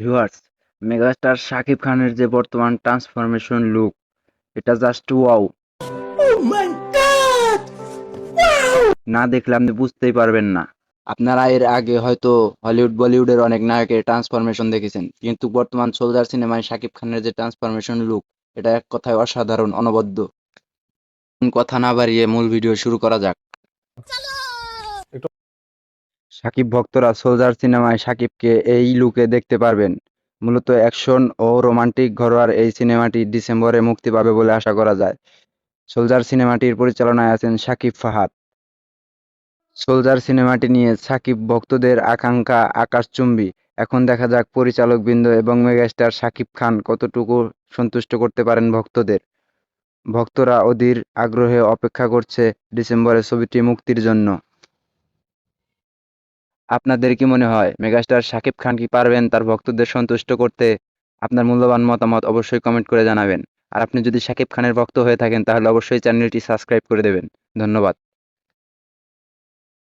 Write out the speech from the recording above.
Viewers megastar Shakib খানের যে বর্তমান ট্রান্সফরমেশন লুক এটা জাস্ট ওয়াও না দেখলে আপনি বুঝতেই পারবেন না। আপনারা এর আগে হয়তো হলিউড বলিউডের অনেক নায়কের ট্রান্সফরমেশন দেখেছেন কিন্তু বর্তমান সোলজার সিনেমায় শাকিব খানের যে ট্রান্সফরমেশন লুক এটা এক কথায় অসাধারণ অনবদ্য। কথা না বাড়িয়ে মূল ভিডিও শুরু করা যাক। সাকিব ভক্তরা সোলজার সিনেমায় সাকিবকে এই লুকে দেখতে পারবেন। মূলত অ্যাকশন ও রোমান্টিক ঘরোয়ার এই সিনেমাটি ডিসেম্বরে মুক্তি পাবে বলে আশা করা যায়। সোলজার সিনেমাটির পরিচালনায় আছেন সাকিব ফাহাদ। সোলজার সিনেমাটি নিয়ে সাকিব ভক্তদের আকাঙ্ক্ষা আকাশচুম্বী। এখন দেখা যাক পরিচালক বৃন্দ এবং মেগাস্টার সাকিব খান কতটুকু সন্তুষ্ট করতে পারেন ভক্তদের। ভক্তরা অধীর আগ্রহে অপেক্ষা করছে ডিসেম্বরে ছবিটি মুক্তির জন্য। আপনাদের কি মনে হয়? মেগাস্টার শাকিব খান কি পারবেন তার ভক্তদের সন্তুষ্ট করতে? আপনার মূল্যবান মতামত অবশ্যই কমেন্ট করে জানাবেন। আর আপনি যদি শাকিব খানের ভক্ত হয়ে থাকেন, তাহলে অবশ্যই চ্যানেলটি সাবস্ক্রাইব করে দেবেন। ধন্যবাদ।